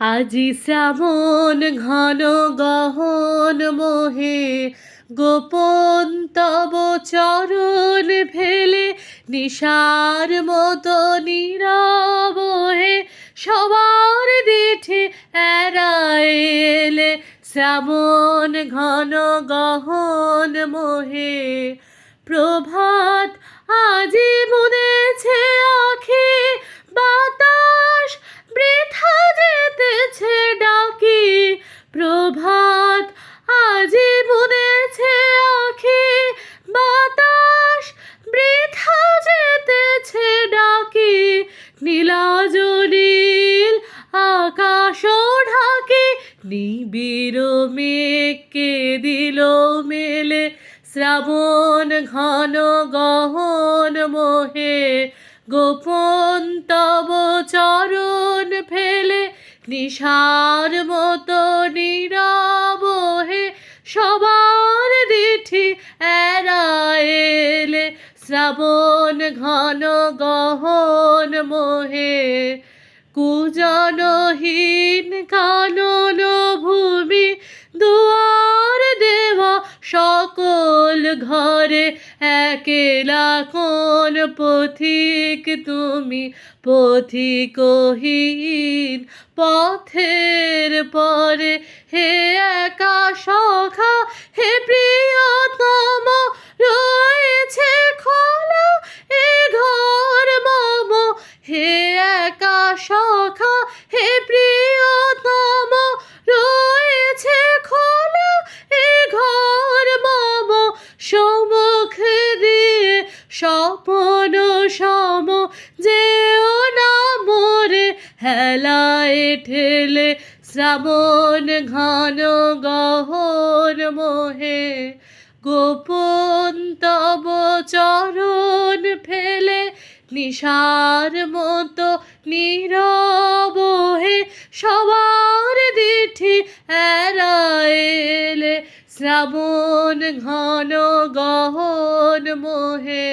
আজি শ্রাবণ ঘন গহন মোহে, গোপন তব চরণ ফেলে, নিশার মতো নীরব হে, সবার দিঠে এড়াইলে শ্রাবণ ঘন গহন মোহে। প্রভাত, আজি বুনেছে প্রভাত, আজি বুনেছে আখি, বাতাস বৃথা যেতেছে ডাকি নীল আকাশ ঢাকি, নিবিড় মেঘকে দিল মেলে, শ্রাবণ ঘন গহন মোহে, গোপন তব চরণ ফেলে নিশার মতো নীরব হে সবার দিঠি এড়াইলে শ্রাবণ ঘন গহন মোহে কুজনহীন কানন ভূমি দুয়ার দেওয়া সকল ঘরে একেলা কোন পথিক তুমি পথিকহীন পথের পরে হে একা সখা হে প্রিয়তম সম যেও না মোরে হেলায় ঠেলে। শ্রাবণ ঘন গহন মোহে, গোপন তব চরণ ফেলে। নিশার মতো নীরব হে, সবার দিঠি এড়াইলে শ্রাবণ ঘন গহন মোহে।